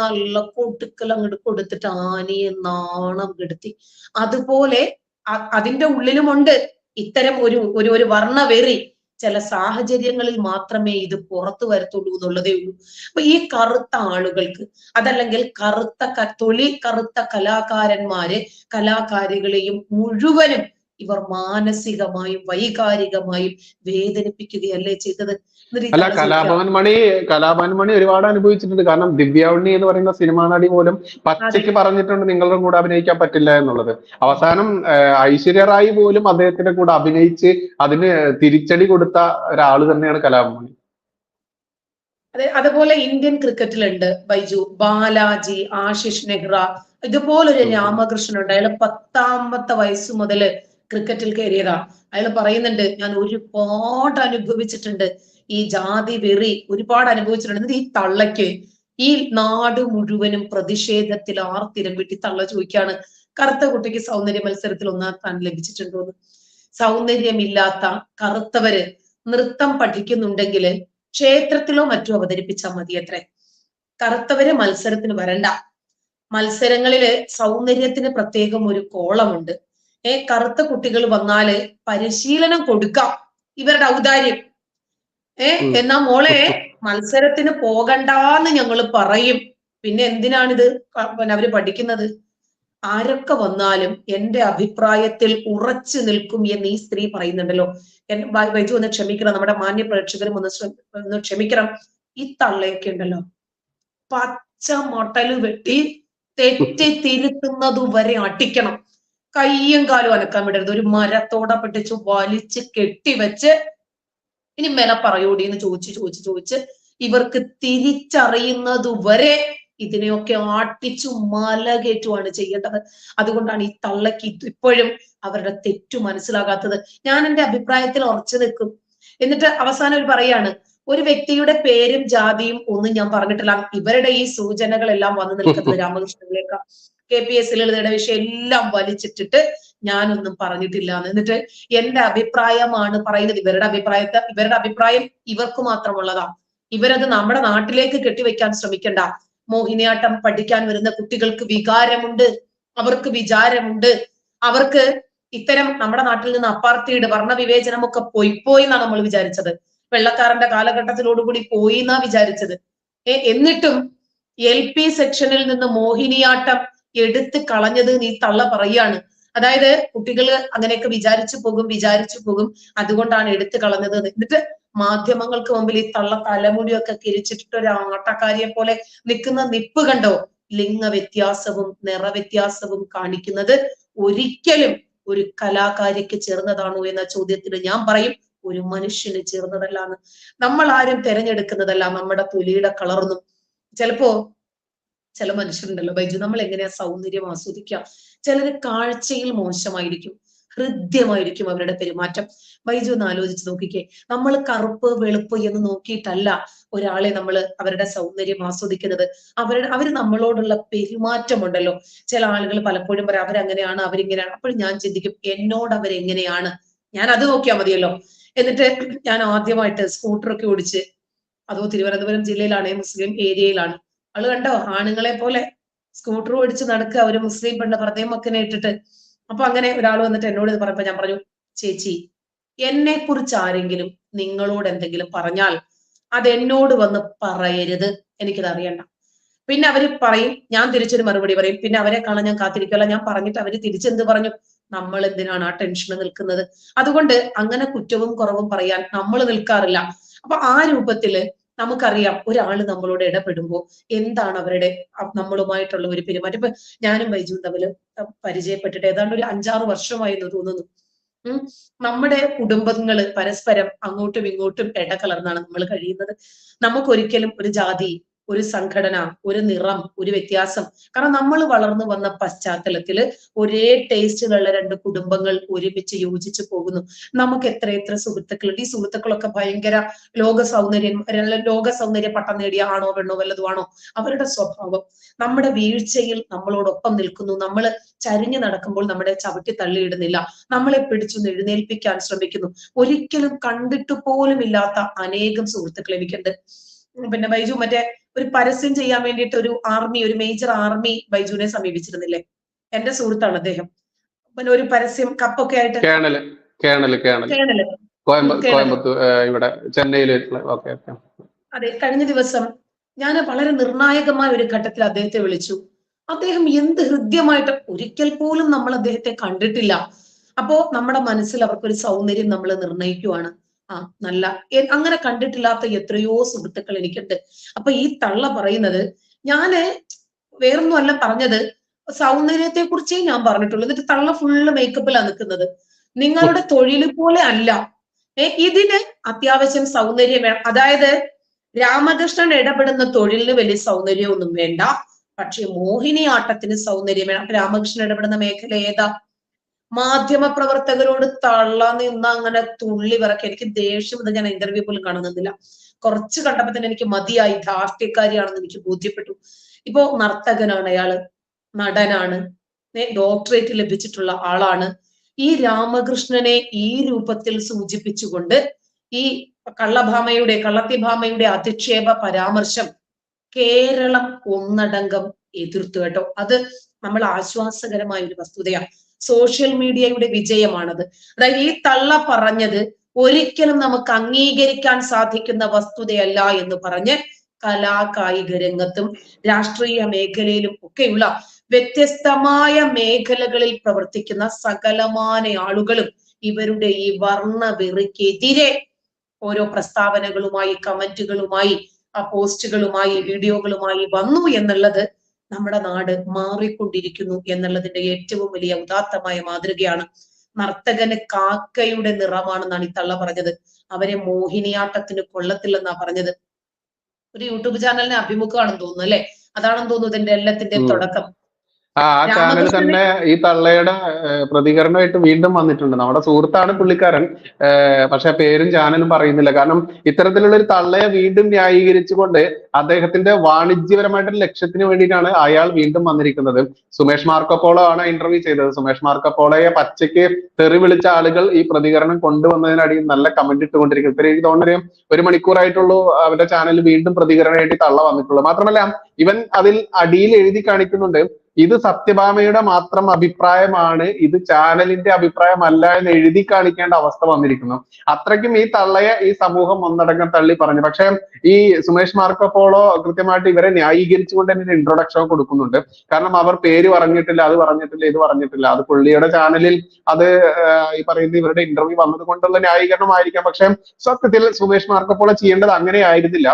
നല്ല കൊടുക്കൽ അങ്ങോട്ട് കൊടുത്തിട്ട് ആനയെ നാണം കെടുത്തി. അതുപോലെ അതിന്റെ ഉള്ളിലുമുണ്ട് ഇത്തരം ഒരു ഒരു ഒരു വർണവെറി. ചില സാഹചര്യങ്ങളിൽ മാത്രമേ ഇത് പുറത്തു വരത്തുള്ളൂ എന്നുള്ളതേ ഉള്ളൂ. അപ്പൊ ഈ കറുത്ത ആളുകൾക്ക് അതല്ലെങ്കിൽ കറുത്ത തൊലി കറുത്ത കലാകാരന്മാര് കലാകാരികളെയും മുഴുവനും ഇവർ മാനസികമായും വൈകാരികമായും വേദനിപ്പിക്കുകയല്ലേ ചെയ്തത്? അല്ല കലാഭവൻ മണി കലാഭവൻ മണി ഒരുപാട് അനുഭവിച്ചിട്ടുണ്ട്. കാരണം ദിവ്യാവണ്ണി എന്ന് പറയുന്ന സിനിമാ നടി പോലും പച്ചയ്ക്ക് പറഞ്ഞിട്ടുണ്ട് നിങ്ങളുടെ കൂടെ അഭിനയിക്കാൻ പറ്റില്ല എന്നുള്ളത്. അവസാനം ഐശ്വര്യ റായി പോലും അദ്ദേഹത്തിന്റെ കൂടെ അഭിനയിച്ച് അതിന് തിരിച്ചടി കൊടുത്ത ഒരാൾ തന്നെയാണ് കലാഭവൻ മണി. അതെ അതുപോലെ ഇന്ത്യൻ ക്രിക്കറ്റിലുണ്ട് ബൈജു. ബാലാജി ആശിഷ് നെഹ്റ ഇതുപോലൊരു. രാമകൃഷ്ണൻ ഉണ്ട് അയാൾ പത്താമത്തെ വയസ്സ് മുതൽ ക്രിക്കറ്റിൽ കയറിയതാ. അയാൾ പറയുന്നുണ്ട് ഞാൻ ഒരുപാട് അനുഭവിച്ചിട്ടുണ്ട്. ഈ ജാതി വെറി ഒരുപാട് അനുഭവിച്ചിട്ടുണ്ട്. ഈ തള്ളയ്ക്ക് ഈ നാട് മുഴുവനും പ്രതിഷേധത്തിൽ ആർത്തിരം വിട്ടി തള്ള ചോദിക്കാണ് കറുത്ത കുട്ടിക്ക് സൗന്ദര്യ മത്സരത്തിൽ ഒന്നാം സ്ഥാനം ലഭിച്ചിട്ടുണ്ടോന്ന് സൗന്ദര്യമില്ലാത്ത കറുത്തവര് നൃത്തം പഠിക്കുന്നുണ്ടെങ്കിൽ ക്ഷേത്രത്തിലോ മറ്റോ അവതരിപ്പിച്ചാൽ മതി അത്രേ കറുത്തവര് മത്സരത്തിന് വരണ്ട. മത്സരങ്ങളിൽ സൗന്ദര്യത്തിന് പ്രത്യേകം ഒരു കോളമുണ്ട്. ഏ കറുത്ത കുട്ടികൾ വന്നാൽ പരിശീലനം കൊടുക്കാം. ഇവരുടെ ഔദാര്യം. ഏ എന്നാ മോളെ മത്സരത്തിന് പോകണ്ടാന്ന് ഞങ്ങൾ പറയും. പിന്നെ എന്തിനാണിത് പിന്നെ അവർ പഠിക്കുന്നത്? ആരൊക്കെ വന്നാലും എന്റെ അഭിപ്രായത്തിൽ ഉറച്ചു നിൽക്കും എന്ന് ഈ സ്ത്രീ പറയുന്നുണ്ടല്ലോ. ബൈജു ഒന്ന് ക്ഷമിക്കണം നമ്മുടെ മാന്യ പ്രേക്ഷകരും ഒന്ന് ഒന്ന് ക്ഷമിക്കണം. ഈ തള്ളയൊക്കെ ഉണ്ടല്ലോ. പച്ച മൊട്ടൽ വെട്ടി തെറ്റി തിരുത്തുന്നതുവരെ അടിക്കണം. കയ്യും കാലും അനക്കാൻ വിടരുത്. ഒരു മരത്തോടെ പിടിച്ച് വലിച്ച് കെട്ടിവെച്ച് ഇനി മെന പറയൂടി എന്ന് ചോദിച്ച് ചോദിച്ച് ചോദിച്ച് ഇവർക്ക് തിരിച്ചറിയുന്നത് വരെ ഇതിനെയൊക്കെ ആട്ടിച്ചു മലകേറ്റുമാണ് ചെയ്യേണ്ടത്. അതുകൊണ്ടാണ് ഈ തള്ളക്ക് ഇപ്പോഴും അവരുടെ തെറ്റു മനസ്സിലാകാത്തത്. ഞാൻ എന്റെ അഭിപ്രായത്തിൽ ഉറച്ചു നിൽക്കും. എന്നിട്ട് അവസാനം ഒരു പറയാണ് ഒരു വ്യക്തിയുടെ പേരും ജാതിയും ഒന്നും ഞാൻ പറഞ്ഞിട്ടില്ല. ഇവരുടെ ഈ സൂചനകളെല്ലാം വന്നു നിൽക്കുന്നത് രാമകൃഷ്ണനിലേക്ക. കെ പി എസ് ലളിതയുടെ വിഷയം എല്ലാം വലിച്ചിട്ടിട്ട് ഞാനൊന്നും പറഞ്ഞിട്ടില്ല എന്നിട്ട് എന്റെ അഭിപ്രായമാണ് പറയുന്നത്. ഇവരുടെ അഭിപ്രായത്തെ ഇവരുടെ അഭിപ്രായം ഇവർക്ക് മാത്രമുള്ളതാ. ഇവരത് നമ്മുടെ നാട്ടിലേക്ക് കെട്ടിവെക്കാൻ ശ്രമിക്കണ്ട. മോഹിനിയാട്ടം പഠിക്കാൻ വരുന്ന കുട്ടികൾക്ക് വികാരമുണ്ട്. അവർക്ക് വിചാരമുണ്ട്. അവർക്ക് ഇത്തരം നമ്മുടെ നാട്ടിൽ നിന്ന് അപ്പാർത്തിയുടെ വർണവിവേചനം പോയി പോയി എന്നാണ് നമ്മൾ വിചാരിച്ചത്. വെള്ളക്കാരന്റെ കാലഘട്ടത്തിലോടുകൂടി പോയി എന്നാ വിചാരിച്ചത്. എന്നിട്ടും എൽ പി സെക്ഷനിൽ നിന്ന് മോഹിനിയാട്ടം എടുത്ത് കളഞ്ഞത് നീ തള്ള പറയാണ് അതായത് കുട്ടികൾ അങ്ങനെയൊക്കെ വിചാരിച്ചു പോകും വിചാരിച്ചു പോകും. അതുകൊണ്ടാണ് എടുത്തു കളഞ്ഞത്. എന്ന്. എന്നിട്ട് മാധ്യമങ്ങൾക്ക് മുമ്പിൽ ഈ തള്ള തലമുടിയൊക്കെ കിരിച്ചിട്ടിട്ട് ഒരു ആട്ടക്കാരിയെ പോലെ നിൽക്കുന്ന നിപ്പ് കണ്ടോ? ലിംഗ വ്യത്യാസവും നിറവ്യത്യാസവും കാണിക്കുന്നത് ഒരിക്കലും ഒരു കലാകാരിക്ക് ചേർന്നതാണോ എന്ന ചോദ്യത്തിന് ഞാൻ പറയും ഒരു മനുഷ്യന് ചേർന്നതല്ല എന്ന് നമ്മൾ ആരും തിരഞ്ഞെടുക്കുന്നതല്ല നമ്മുടെ തൊലിയുടെ കളറൊന്നും. ചിലപ്പോ ചില മനുഷ്യരുണ്ടല്ലോ. ബൈജു നമ്മൾ എങ്ങനെയാ സൗന്ദര്യം ആസ്വദിക്കുക? ചിലര് കാഴ്ചയിൽ മോശമായിരിക്കും ഹൃദ്യമായിരിക്കും അവരുടെ പെരുമാറ്റം. ബൈജു ഒന്ന് ആലോചിച്ച് നോക്കിക്കേ. നമ്മൾ കറുപ്പ് വെളുപ്പ് എന്ന് നോക്കിയിട്ടല്ല ഒരാളെ നമ്മൾ അവരുടെ സൗന്ദര്യം ആസ്വദിക്കുന്നത്. അവരുടെ അവർ നമ്മളോടുള്ള പെരുമാറ്റമുണ്ടല്ലോ. ചില ആളുകൾ പലപ്പോഴും പറയാം അവരങ്ങനെയാണ് അവരിങ്ങനെയാണ്. അപ്പോൾ ഞാൻ ചിന്തിക്കും എന്നോട് അവരെങ്ങനെയാണ്? ഞാൻ അത് നോക്കിയാൽ മതിയല്ലോ. എന്നിട്ട് ഞാൻ ആദ്യമായിട്ട് സ്കൂട്ടറൊക്കെ ഓടിച്ച് അതോ തിരുവനന്തപുരം ജില്ലയിലാണ് മുസ്ലിം ഏരിയയിലാണ് ആൾ കണ്ടോ? ആണുങ്ങളെ പോലെ സ്കൂട്ടർ ഓടിച്ച് നടക്കുക ഒരു മുസ്ലിം പെണ്ണ് പ്രതേ മക്കനെ ഇട്ടിട്ട്. അപ്പൊ അങ്ങനെ ഒരാൾ വന്നിട്ട് എന്നോട് ഇത് പറഞ്ഞപ്പോ ഞാൻ പറഞ്ഞു ചേച്ചി എന്നെ കുറിച്ച് ആരെങ്കിലും നിങ്ങളോട് എന്തെങ്കിലും പറഞ്ഞാൽ അത് എന്നോട് വന്ന് പറയരുത്. എനിക്കത് അറിയണ്ട. പിന്നെ അവർ പറയും ഞാൻ തിരിച്ചൊരു മറുപടി പറയും. പിന്നെ അവരെ കാണാൻ ഞാൻ കാത്തിരിക്കല്ല ഞാൻ പറഞ്ഞിട്ട് അവർ തിരിച്ചെന്ത് പറഞ്ഞു? നമ്മൾ എന്തിനാണ് ആ ടെൻഷന് നിൽക്കുന്നത്? അതുകൊണ്ട് അങ്ങനെ കുറ്റവും കുറവും പറയാൻ നമ്മൾ നിൽക്കാറില്ല. അപ്പൊ ആ രൂപത്തിൽ നമുക്കറിയാം ഒരാൾ നമ്മളോട് ഇടപെടുമ്പോൾ എന്താണ് അവരുടെ നമ്മളുമായിട്ടുള്ള ഒരു പെരുമാറ്റം. ഇപ്പൊ ഞാനും ബൈജുവും തമ്മിൽ പരിചയപ്പെട്ടിട്ട് ഏതാണ്ട് ഒരു അഞ്ചാറ് വർഷമായി എന്ന് തോന്നുന്നു. നമ്മുടെ കുടുംബങ്ങൾ പരസ്പരം അങ്ങോട്ടും ഇങ്ങോട്ടും ഇടകലർന്നാണ് നമ്മൾ കഴിയുന്നത്. നമുക്കൊരിക്കലും ഒരു ജാതി ഒരു സംഘടന ഒരു നിറം ഒരു വ്യത്യാസം. കാരണം നമ്മൾ വളർന്നു വന്ന പശ്ചാത്തലത്തിൽ ഒരേ ടേസ്റ്റിലുള്ള രണ്ട് കുടുംബങ്ങൾ ഒരുമിച്ച് യോജിച്ച് പോകുന്നു. നമുക്ക് എത്ര എത്ര സുഹൃത്തുക്കളുണ്ട്. ഈ സുഹൃത്തുക്കളൊക്കെ ഭയങ്കര ലോക സൗന്ദര്യം ലോക സൗന്ദര്യ പട്ടം നേടിയ ആണോ പെണ്ണോ വല്ലതും ആണോ? അവരുടെ സ്വഭാവം. നമ്മുടെ വീഴ്ചയിൽ നമ്മളോടൊപ്പം നിൽക്കുന്നു. നമ്മൾ ചരിഞ്ഞു നടക്കുമ്പോൾ നമ്മളെ ചവിട്ടി തള്ളിയിടുന്നില്ല. നമ്മളെ പിടിച്ചു എഴുന്നേൽപ്പിക്കാൻ ശ്രമിക്കുന്നു. ഒരിക്കലും കണ്ടിട്ട് പോലും ഇല്ലാത്ത അനേകം സുഹൃത്തുക്കൾ എനിക്കുണ്ട്. പിന്നെ ബൈജു മറ്റേ ഒരു പരസ്യം ചെയ്യാൻ വേണ്ടിയിട്ട് ഒരു ആർമി ഒരു മേജർ ആർമി ബൈജുവിനെ സമീപിച്ചിരുന്നില്ലേ? എന്റെ സുഹൃത്താണ് അദ്ദേഹം. പിന്നെ ഒരു പരസ്യം കപ്പൊക്കെ ആയിട്ട് കേണൽ കേണൽ കേണൽ. കേണൽ. കോയമ്പ കോയമ്പത്തൂർ ഇവിടെ ചെന്നൈയിൽ അതെ കഴിഞ്ഞ ദിവസം ഞാൻ വളരെ നിർണായകമായ ഒരു ഘട്ടത്തിൽ അദ്ദേഹത്തെ വിളിച്ചു. അദ്ദേഹം എന്ത് ഹൃദ്യമായിട്ട് ഒരിക്കൽ പോലും നമ്മൾ അദ്ദേഹത്തെ കണ്ടിട്ടില്ല. അപ്പോ നമ്മുടെ മനസ്സിൽ അവർക്കൊരു സൗന്ദര്യം നമ്മൾ നിർണയിക്കുവാണ്. ആ നല്ല. അങ്ങനെ കണ്ടിട്ടില്ലാത്ത എത്രയോ സുഹൃത്തുക്കൾ എനിക്കുണ്ട്. അപ്പൊ ഈ തള്ള പറയുന്നത് ഞാൻ വേറൊന്നും അല്ല പറഞ്ഞത് സൗന്ദര്യത്തെ കുറിച്ചേ ഞാൻ പറഞ്ഞിട്ടുള്ളൂ. എന്നിട്ട് തള്ള ഫുള്ള് മേക്കപ്പിലാണ് നിൽക്കുന്നത്. നിങ്ങളുടെ തൊഴിൽ പോലെ അല്ല. ഇതിന് അത്യാവശ്യം സൗന്ദര്യം വേണം. അതായത് രാമകൃഷ്ണൻ ഇടപെടുന്ന തൊഴിലിന് വലിയ സൗന്ദര്യമൊന്നും വേണ്ട. പക്ഷെ മോഹിനിയാട്ടത്തിന് സൗന്ദര്യം വേണം. രാമകൃഷ്ണൻ ഇടപെടുന്ന മേഖല ഏതാ? മാധ്യമ പ്രവർത്തകരോട് തള്ള നിന്ന് അങ്ങനെ തുള്ളി വിറക്കി. എനിക്ക് ദേഷ്യം ഇത് ഞാൻ ഇന്റർവ്യൂ പോലും കാണുന്നില്ല കുറച്ച് കണ്ടപ്പോ തന്നെ എനിക്ക് മതിയായി. ധാർഷ്ട്യക്കാരിയാണെന്ന് എനിക്ക് ബോധ്യപ്പെട്ടു. ഇപ്പോ നർത്തകനാണ് അയാൾ. നടനാണ്. ഡോക്ടറേറ്റ് ലഭിച്ചിട്ടുള്ള ആളാണ്. ഈ രാമകൃഷ്ണനെ ഈ രൂപത്തിൽ സൂചിപ്പിച്ചുകൊണ്ട് ഈ കള്ളഭാമയുടെ കള്ളത്തിഭാമയുടെ അധിക്ഷേപ പരാമർശം കേരളം ഒന്നടങ്കം എതിർത്തു കേട്ടോ. അത് നമ്മൾ ആശ്വാസകരമായ ഒരു വസ്തുതയാണ്. സോഷ്യൽ മീഡിയയുടെ വിജയമാണത്. അതായത് ഈ തള്ള പറഞ്ഞത് ഒരിക്കലും നമുക്ക് അംഗീകരിക്കാൻ സാധിക്കുന്ന വസ്തുതയല്ല എന്ന് പറഞ്ഞ് കലാകായിക രംഗത്തും രാഷ്ട്രീയ മേഖലയിലും ഒക്കെയുള്ള വ്യത്യസ്തമായ മേഖലകളിൽ പ്രവർത്തിക്കുന്ന സകലമാന ആളുകളും ഇവരുടെ ഈ വർണവെറിക്കെതിരെ ഓരോ പ്രസ്താവനകളുമായി കമന്റുകളുമായി ആ പോസ്റ്റുകളുമായി വീഡിയോകളുമായി വന്നു എന്നുള്ളത് നമ്മുടെ നാട് മാറിക്കൊണ്ടിരിക്കുന്നു എന്നുള്ളതിന്റെ ഏറ്റവും വലിയ ഉദാത്തമായ മാതൃകയാണ് നർത്തകന് കാക്കയുടെ നിറമാണെന്നാണ് ഈ തള്ള പറഞ്ഞത്. അവരെ മോഹിനിയാട്ടത്തിന് കൊള്ളത്തില്ലെന്നാ പറഞ്ഞത്. ഒരു യൂട്യൂബ് ചാനലിനെ അഭിമുഖമാണെന്ന് തോന്നുന്നു അല്ലെ? അതാണെന്ന് തോന്നുന്നു ഇതിന്റെ എല്ലാത്തിന്റെയും തുടക്കം. ആ ചാനൽ തന്നെ ഈ തള്ളയുടെ പ്രതികരണമായിട്ട് വീണ്ടും വന്നിട്ടുണ്ട്. നമ്മുടെ സുഹൃത്താണ് പുള്ളിക്കാരൻ. പക്ഷെ പേരും ചാനലും പറയുന്നില്ല. കാരണം ഇത്തരത്തിലുള്ള ഒരു തള്ളയെ വീണ്ടും ന്യായീകരിച്ചുകൊണ്ട് അദ്ദേഹത്തിന്റെ വാണിജ്യപരമായിട്ടുള്ള ലക്ഷ്യത്തിന് വേണ്ടിയിട്ടാണ് അയാൾ വീണ്ടും വന്നിരിക്കുന്നത്. സുമേഷ് മാർക്കപ്പോളോ ആണ് ഇന്റർവ്യൂ ചെയ്തത്. സുമേഷ് മാർക്കപ്പോളയെ പച്ചയ്ക്ക് തെറി വിളിച്ച ആളുകൾ ഈ പ്രതികരണം കൊണ്ടുവന്നതിനടിയിൽ നല്ല കമന്റ് ഇട്ടുകൊണ്ടിരിക്കും ഇപ്പൊ എനിക്ക് തോന്നുന്നു ഒരു മണിക്കൂറായിട്ടുള്ളൂ അവരുടെ ചാനൽ വീണ്ടും പ്രതികരണമായിട്ട് തള്ള വന്നിട്ടുള്ളൂ മാത്രമല്ല ഇവൻ അതിൽ അടിയിൽ എഴുതി കാണിക്കുന്നുണ്ട്. ഇത് സത്യഭാമയുടെ മാത്രം അഭിപ്രായമാണ്. ഇത് ചാനലിന്റെ അഭിപ്രായമല്ല എന്ന് എഴുതി കാണിക്കേണ്ട അവസ്ഥ വന്നിരിക്കുന്നു. അത്രയ്ക്കും ഈ തള്ളയ ഈ സമൂഹം ഒന്നടങ്കം തള്ളി പറഞ്ഞു. പക്ഷെ ഈ സുമേഷ് മാർക്കപ്പോളോ കൃത്യമായിട്ട് ഇവരെ ന്യായീകരിച്ചുകൊണ്ട് തന്നെ ഇൻട്രൊഡക്ഷൻ കൊടുക്കുന്നുണ്ട്. കാരണം അവർ പേര് പറഞ്ഞിട്ടില്ല അത് പറഞ്ഞിട്ടില്ല ഇത് പറഞ്ഞിട്ടില്ല. അത് പുള്ളിയുടെ ചാനലിൽ അത് ഈ പറയുന്ന ഇവരുടെ ഇന്റർവ്യൂ വന്നത് കൊണ്ടുള്ള ന്യായീകരണമായിരിക്കാം. പക്ഷെ സത്യത്തിൽ സുമേഷ് മാർക്കപ്പോളോ ചെയ്യേണ്ടത് അങ്ങനെ ആയിരുന്നില്ല.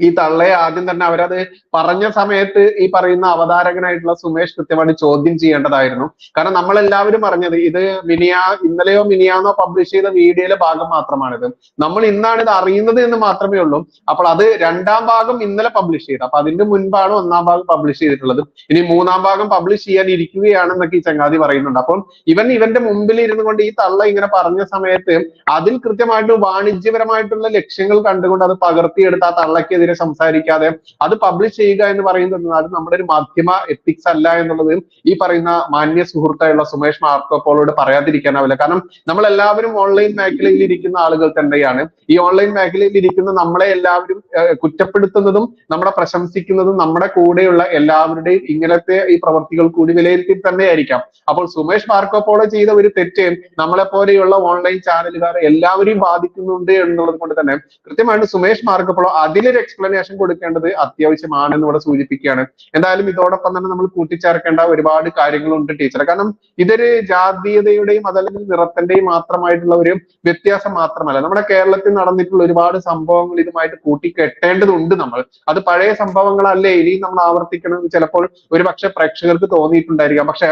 ഈ തള്ളയെ ആദ്യം തന്നെ അവരത് പറഞ്ഞ സമയത്ത് ഈ പറയുന്ന അവതാരകനായിട്ടുള്ള സുമേഷ് കൃത്യമായിട്ട് ചോദ്യം ചെയ്യേണ്ടതായിരുന്നു. കാരണം നമ്മൾ എല്ലാവരും പറഞ്ഞത് ഇത് മിനിയ ഇന്നലെയോ മിനിയാന്നോ പബ്ലിഷ് ചെയ്ത വീഡിയോയിലെ ഭാഗം മാത്രമാണിത്. നമ്മൾ ഇന്നാണ് ഇത് അറിയുന്നത് എന്ന് മാത്രമേ ഉള്ളൂ. അപ്പോൾ അത് രണ്ടാം ഭാഗം ഇന്നലെ പബ്ലിഷ് ചെയ്തു. അപ്പൊ അതിന്റെ മുൻപാണ് ഒന്നാം ഭാഗം പബ്ലിഷ് ചെയ്തിട്ടുള്ളത്. ഇനി മൂന്നാം ഭാഗം പബ്ലിഷ് ചെയ്യാൻ ഇരിക്കുകയാണെന്നൊക്കെ ഈ ചങ്ങാതി പറയുന്നുണ്ട്. അപ്പോൾ ഇവൻ ഇവന്റെ മുമ്പിൽ ഇരുന്നു കൊണ്ട് ഈ തള്ള ഇങ്ങനെ പറഞ്ഞ സമയത്ത് അതിൽ കൃത്യമായിട്ട് വാണിജ്യപരമായിട്ടുള്ള ലക്ഷ്യങ്ങൾ കണ്ടുകൊണ്ട് അത് പകർത്തിയെടുത്ത് ആ തള്ളക്കെതിരെ സംസാരിക്കാതെ അത് പബ്ലിഷ് ചെയ്യുക എന്ന് പറയുന്നത് അത് നമ്മുടെ ഒരു മാധ്യമ എത്തിക്സ് അല്ല എന്നുള്ളത് ഈ പറയുന്ന മാന്യ സുഹൃത്തായുള്ള സുമേഷ് മാർക്കോപ്പോളോട് പറയാതിരിക്കാനാവില്ല കാരണം നമ്മൾ എല്ലാവരും ഓൺലൈൻ മേഖലയിൽ ഇരിക്കുന്ന ആളുകൾ തന്നെയാണ്. ഈ ഓൺലൈൻ മേഖലയിൽ ഇരിക്കുന്ന നമ്മളെ എല്ലാവരും കുറ്റപ്പെടുത്തുന്നതും നമ്മളെ പ്രശംസിക്കുന്നതും നമ്മുടെ കൂടെയുള്ള എല്ലാവരുടെയും ഇങ്ങനത്തെ ഈ പ്രവർത്തികൾ കൂടി വിലയിരുത്തി തന്നെയായിരിക്കാം. അപ്പോൾ സുമേഷ് മാർക്കോപ്പോളോ ചെയ്ത ഒരു തെറ്റ് നമ്മളെ പോലെയുള്ള ഓൺലൈൻ ചാനലുകാർ എല്ലാവരെയും ബാധിക്കുന്നുണ്ട് എന്നുള്ളത് കൊണ്ട് തന്നെ കൃത്യമായിട്ട് സുമേഷ് മാർക്കപ്പോളോ അതിലൊരു എക്സ്പ്ലനേഷൻ കൊടുക്കേണ്ടത് അത്യാവശ്യമാണെന്ന് ഇവിടെ സൂചിപ്പിക്കുകയാണ്. എന്തായാലും ഇതോടൊപ്പം തന്നെ നമ്മൾ കൂട്ടിച്ചേർക്കേണ്ട ഒരുപാട് കാര്യങ്ങളുണ്ട് ടീച്ചർ കാരണം ഇതൊരു ജാതീയതയുടെയും അതല്ലെങ്കിൽ നിറത്തിന്റെയും മാത്രമായിട്ടുള്ള ഒരു വ്യത്യാസം മാത്രമല്ല. നമ്മുടെ കേരളത്തിൽ നടന്നിട്ടുള്ള ഒരുപാട് സംഭവങ്ങൾ ഇതുമായിട്ട് കൂട്ടിക്കെട്ടേണ്ടതുണ്ട് നമ്മൾ. അത് പഴയ സംഭവങ്ങളല്ലേ ഇനിയും നമ്മൾ ആവർത്തിക്കണം ചിലപ്പോൾ ഒരു പക്ഷെ പ്രേക്ഷകർക്ക് തോന്നിയിട്ടുണ്ടായിരിക്കാം. പക്ഷെ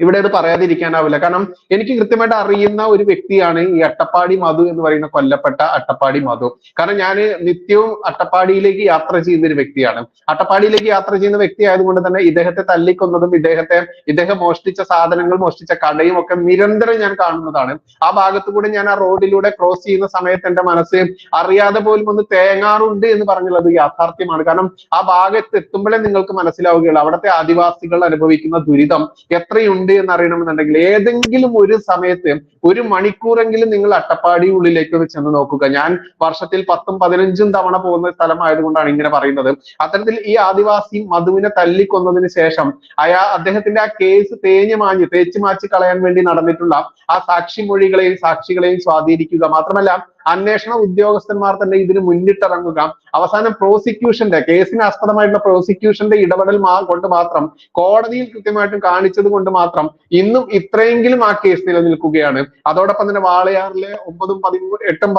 ഇവിടെ അത് പറയാതിരിക്കാനാവില്ല. കാരണം എനിക്ക് കൃത്യമായിട്ട് അറിയുന്ന ഒരു വ്യക്തിയാണ് ഈ അട്ടപ്പാടി മധു എന്ന് പറയുന്ന കൊല്ലപ്പെട്ട അട്ടപ്പാടി മധു. കാരണം ഞാൻ നിത്യവും അട്ടപ്പാടിയിലേക്ക് യാത്ര ചെയ്യുന്ന ഒരു വ്യക്തിയാണ്. അട്ടപ്പാടിയിലേക്ക് യാത്ര ചെയ്യുന്ന വ്യക്തി ആയതുകൊണ്ട് തന്നെ ഇദ്ദേഹത്തെ തല്ലിക്കൊന്നതും ഇദ്ദേഹത്തെ ഇദ്ദേഹം മോഷ്ടിച്ച സാധനങ്ങൾ മോഷ്ടിച്ച കടയും ഒക്കെ നിരന്തരം ഞാൻ കാണുന്നതാണ്. ആ ഭാഗത്തു കൂടെ ഞാൻ ആ റോഡിലൂടെ ക്രോസ് ചെയ്യുന്ന സമയത്ത് എന്റെ മനസ്സ് അറിയാതെ പോലും ഒന്ന് തേങ്ങാറുണ്ട് എന്ന് പറഞ്ഞുള്ളത് യാഥാർത്ഥ്യമാണ്. കാരണം ആ ഭാഗത്ത് എത്തുമ്പോഴേ നിങ്ങൾക്ക് മനസ്സിലാവുകയുള്ളൂ. അവിടുത്തെ ആദിവാസികൾ അനുഭവിക്കുന്ന ദുരിതം എത്രയുണ്ട് ഉണ്ട് എന്ന് അറിയണമെന്നുണ്ടെങ്കിൽ ഏതെങ്കിലും ഒരു സമയത്ത് ഒരു മണിക്കൂറെങ്കിലും നിങ്ങൾ അട്ടപ്പാടി ഉള്ളിലേക്ക് ചെന്ന് നോക്കുക. ഞാൻ വർഷത്തിൽ പത്തും പതിനഞ്ചും തവണ പോകുന്ന സ്ഥലമായതുകൊണ്ടാണ് ഇങ്ങനെ പറയുന്നത്. അത്തരത്തിൽ ഈ ആദിവാസി മധുവിനെ തല്ലിക്കൊന്നതിന് ശേഷം അയാ അദ്ദേഹത്തിന്റെ ആ കേസ് തേഞ്ഞു മാഞ്ഞ് തേച്ചു മാച്ച് കളയാൻ വേണ്ടി നടന്നിട്ടുള്ള ആ സാക്ഷിമൊഴികളെയും സാക്ഷികളെയും സ്വാധീനിക്കുക മാത്രമല്ല അന്വേഷണ ഉദ്യോഗസ്ഥന്മാർ തന്നെ ഇതിന് മുന്നിട്ടിറങ്ങുക. അവസാനം പ്രോസിക്യൂഷന്റെ കേസിന് ആസ്പദമായിട്ടുള്ള പ്രോസിക്യൂഷന്റെ ഇടപെടൽ കൊണ്ട് മാത്രം കോടതിയിൽ കൃത്യമായിട്ടും കാണിച്ചത് കൊണ്ട് മാത്രം ഇന്നും ഇത്രയെങ്കിലും ആ കേസ് നിലനിൽക്കുകയാണ്. അതോടൊപ്പം തന്നെ വാളയാറിലെ ഒമ്പതും പതിമൂന്ന് എട്ടും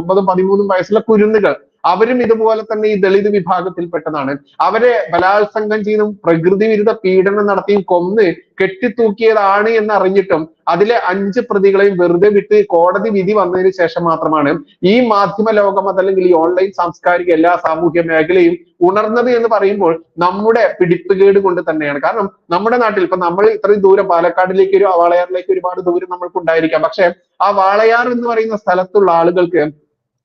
ഒമ്പതും പതിമൂന്നും വയസ്സുള്ള കുരുന്നുകൾ അവരും ഇതുപോലെ തന്നെ ഈ ദളിത് വിഭാഗത്തിൽപ്പെട്ടതാണ്. അവരെ ബലാത്സംഗം ചെയ്തും പ്രകൃതി വിരുദ്ധ പീഡനം നടത്തിയും കൊന്ന് കെട്ടിത്തൂക്കിയതാണ് എന്ന് അറിഞ്ഞിട്ടും അതിലെ അഞ്ച് പ്രതികളെയും വെറുതെ വിട്ട് കോടതി വിധി വന്നതിന് ശേഷം മാത്രമാണ് ഈ മാധ്യമ ലോകം അതല്ലെങ്കിൽ ഈ ഓൺലൈൻ സാംസ്കാരിക എല്ലാ സാമൂഹ്യ മേഖലയും ഉണർന്നത് എന്ന് പറയുമ്പോൾ നമ്മുടെ പിടിപ്പുകേട് കൊണ്ട് തന്നെയാണ്. കാരണം നമ്മുടെ നാട്ടിൽ ഇപ്പൊ നമ്മൾ ഇത്രയും ദൂരം പാലക്കാടിലേക്ക് ഒരു വാളയാറിലേക്ക് ഒരുപാട് ദൂരം നമ്മൾക്ക് ഉണ്ടായിരിക്കാം. പക്ഷെ ആ വാളയാർ എന്ന് പറയുന്ന സ്ഥലത്തുള്ള ആളുകൾക്ക്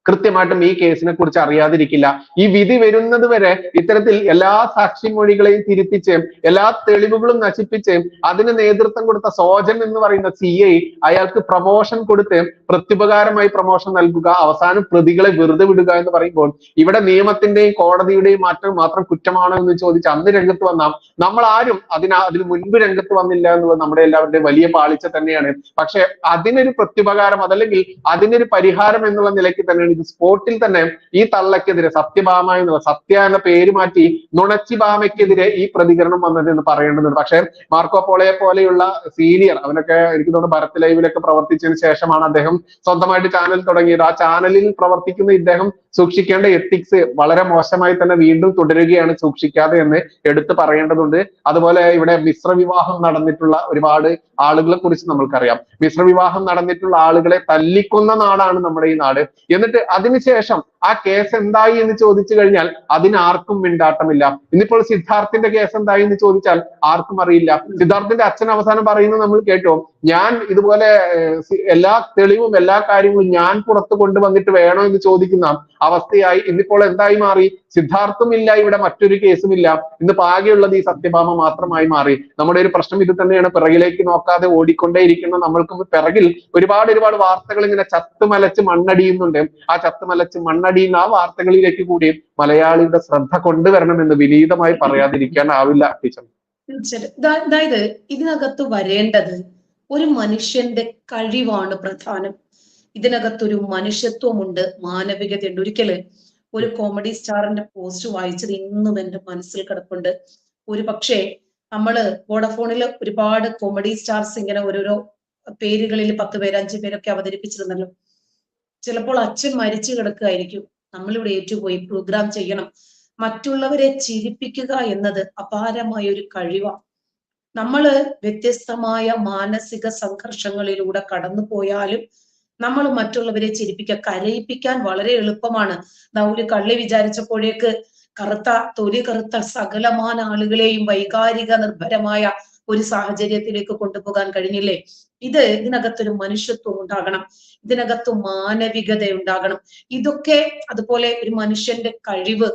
കൃത്യമായിട്ടും ഈ കേസിനെ കുറിച്ച് അറിയാതിരിക്കില്ല. ഈ വിധി വരുന്നത് വരെ ഇത്തരത്തിൽ എല്ലാ സാക്ഷിമൊഴികളെയും തിരുത്തിച്ച് എല്ലാ തെളിവുകളും നശിപ്പിച്ച് അതിന് നേതൃത്വം കൊടുത്ത സോജൻ എന്ന് പറയുന്ന സി ഐ അയാൾക്ക് പ്രമോഷൻ കൊടുത്ത് പ്രത്യുപകാരമായി പ്രമോഷൻ നൽകുക അവസാനം പ്രതികളെ വെറുതെ വിടുക എന്ന് പറയുമ്പോൾ ഇവിടെ നിയമത്തിന്റെയും കോടതിയുടെയും മാറ്റം മാത്രം കുറ്റമാണോ എന്ന് ചോദിച്ച് അന്ന് രംഗത്ത് വന്ന നമ്മൾ ആരും അതിന് അതിന് മുൻപ് രംഗത്ത് വന്നില്ല എന്നുള്ളത് നമ്മുടെ എല്ലാവരുടെയും വലിയ പാളിച്ച തന്നെയാണ്. പക്ഷെ അതിനൊരു പ്രത്യുപകാരം അതല്ലെങ്കിൽ അതിനൊരു പരിഹാരം എന്നുള്ള നിലയ്ക്ക് തന്നെയാണ് ഇത് സ്പോട്ടിൽ തന്നെ ഈ തള്ളക്കെതിരെ സത്യഭാമ എന്ന് സത്യ എന്ന പേര് മാറ്റി നുണച്ചി ഈ പ്രതികരണം വന്നത് എന്ന് പറയേണ്ടതുണ്ട്. പക്ഷേ മാർക്കോ പോളയെ പോലെയുള്ള സീനിയർ അവനൊക്കെ എനിക്ക് തോന്നുന്നു ഭരത് ലൈവിലൊക്കെ പ്രവർത്തിച്ചതിന് ശേഷമാണ് അദ്ദേഹം സ്വന്തമായിട്ട് ചാനൽ തുടങ്ങിയത്. ആ ചാനലിൽ പ്രവർത്തിക്കുന്ന ഇദ്ദേഹം സൂക്ഷിക്കേണ്ട എത്തിക്സ് വളരെ മോശമായി തന്നെ വീണ്ടും തുടരുകയാണ് സൂക്ഷിക്കാതെ എന്ന് എടുത്തു പറയേണ്ടതുണ്ട്. അതുപോലെ ഇവിടെ മിശ്ര വിവാഹം നടന്നിട്ടുള്ള ഒരുപാട് ആളുകളെ കുറിച്ച് നമ്മൾക്കറിയാം. മിശ്ര വിവാഹം നടന്നിട്ടുള്ള ആളുകളെ തല്ലിക്കൊന്ന നാടാണ് നമ്മുടെ ഈ നാട്. എന്നിട്ട് അതിനുശേഷം ആ കേസ് എന്തായി എന്ന് ചോദിച്ചു കഴിഞ്ഞാൽ അതിന് ആർക്കും മിണ്ടാട്ടമില്ല. ഇന്നിപ്പോൾ സിദ്ധാർത്ഥിന്റെ കേസ് എന്തായി എന്ന് ചോദിച്ചാൽ ആർക്കും അറിയില്ല. സിദ്ധാർത്ഥിന്റെ അച്ഛൻ അവസാനം പറയുന്നത് നമ്മൾ കേട്ടോ ഞാൻ ഇതുപോലെ എല്ലാ തെളിവും എല്ലാ കാര്യങ്ങളും ഞാൻ പുറത്തു കൊണ്ടുവന്നിട്ട് വേണോ എന്ന് ചോദിക്കുന്ന അവസ്ഥയായി ഇന്നിപ്പോൾ എന്തായി മാറി? സിദ്ധാർത്ഥും ഇല്ല ഇവിടെ മറ്റൊരു കേസും ഇല്ല. ഇന്ന് ആകെയുള്ളത് ഈ സത്യഭാമ മാത്രമായി മാറി. നമ്മുടെ ഒരു പ്രശ്നം ഇത് തന്നെയാണ്. പിറകിലേക്ക് നോക്കാതെ ഓടിക്കൊണ്ടേയിരിക്കുന്ന നമ്മൾക്ക് പിറകിൽ ഒരുപാട് ഒരുപാട് വാർത്തകൾ ഇങ്ങനെ ചത്തുമലച്ച് മണ്ണടിയുന്നുണ്ട്. ആ ചത്തുമലച്ച് മണ്ണടിയുന്ന ആ വാർത്തകളിലേക്ക് കൂടി മലയാളിയുടെ ശ്രദ്ധ കൊണ്ടുവരണമെന്ന് വിനീതമായി പറയാതിരിക്കാൻ ആവില്ല ടീച്ചർ. അതായത് ഇതിനകത്ത് വരേണ്ടത് ഒരു മനുഷ്യന്റെ കഴിവാണ് പ്രധാനം. ഇതിനകത്തൊരു മനുഷ്യത്വമുണ്ട് മാനവികതയുണ്ട്. ഒരിക്കൽ ഒരു കോമഡി സ്റ്റാറിന്റെ പോസ്റ്റ് വായിച്ചത് ഇന്നും എന്റെ മനസ്സിൽ കിടപ്പുണ്ട്. ഒരു പക്ഷേ നമ്മൾ വോഡഫോണിൽ ഒരുപാട് കോമഡി സ്റ്റാർസ് ഇങ്ങനെ ഓരോരോ പേരുകളിൽ പത്ത് പേര് അഞ്ചു പേരൊക്കെ അവതരിപ്പിച്ചിരുന്നല്ലോ. ചിലപ്പോൾ അച്ഛൻ മരിച്ചു കിടക്കുകയായിരിക്കും. നമ്മളിവിടെ ഏറ്റുപോയി പ്രോഗ്രാം ചെയ്യണം. മറ്റുള്ളവരെ ചിരിപ്പിക്കുക എന്നത് അപാരമായ ഒരു കഴിവാണ് നമ്മൾ വ്യത്യസ്തമായ മാനസിക സംഘർഷങ്ങളിലൂടെ കടന്നു പോയാലും നമ്മൾ മറ്റുള്ളവരെ ചിരിപ്പിക്കുക കരയിപ്പിക്കാൻ വളരെ എളുപ്പമാണ്. ഒരു കള്ളി വിചാരിച്ചപ്പോഴേക്ക് കറുത്ത തൊലി കറുത്ത സകലമാന ആളുകളെയും വൈകാരിക നിർഭരമായ ഒരു സാഹചര്യത്തിലേക്ക് കൊണ്ടുപോകാൻ കഴിഞ്ഞില്ലേ? ഇത് ഇതിനകത്തൊരു മനുഷ്യത്വം ഉണ്ടാകണം. ഇതിനകത്ത് മാനവികത ഉണ്ടാകണം. ഇതൊക്കെ അതുപോലെ ഒരു മനുഷ്യന്റെ കഴിവ്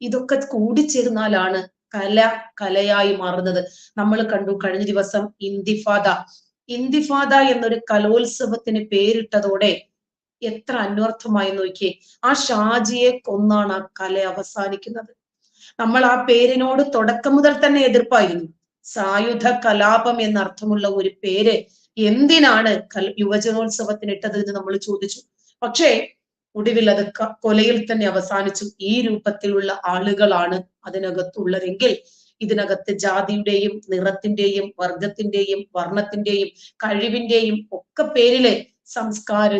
ഇതൊക്കെ കൂടിച്ചേർന്നാലാണ് കല കലയായി മാറുന്നത്. നമ്മൾ കണ്ടു കഴിഞ്ഞ ദിവസം ഇന്തിഫാദ. ഇന്തിഫാദ എന്നൊരു കലോത്സവത്തിന് പേരിട്ടതോടെ എത്ര അന്വർത്ഥമായി നോക്കിയേ. ആ ഷാജിയെ കൊന്നാണ് ആ കല അവസാനിക്കുന്നത്. നമ്മൾ ആ പേരിനോട് തുടക്കം മുതൽ തന്നെ എതിർപ്പായിരുന്നു. സായുധ കലാപം എന്നർത്ഥമുള്ള ഒരു പേര് എന്തിനാണ് കൽ യുവജനോത്സവത്തിന് ഇട്ടത് എന്ന് നമ്മൾ ചോദിച്ചു. പക്ഷേ ഒടുവിൽ അത് കൊലയിൽ തന്നെ അവസാനിച്ചു. ഈ രൂപത്തിലുള്ള ആളുകളാണ് അതിനകത്തുള്ളതെങ്കിൽ ഇതിനകത്ത് ജാതിയുടെയും നിറത്തിന്റെയും വർഗത്തിന്റെയും വർണത്തിന്റെയും കഴിവിന്റെയും ഒക്കെ പേരിൽ സംസ്കാര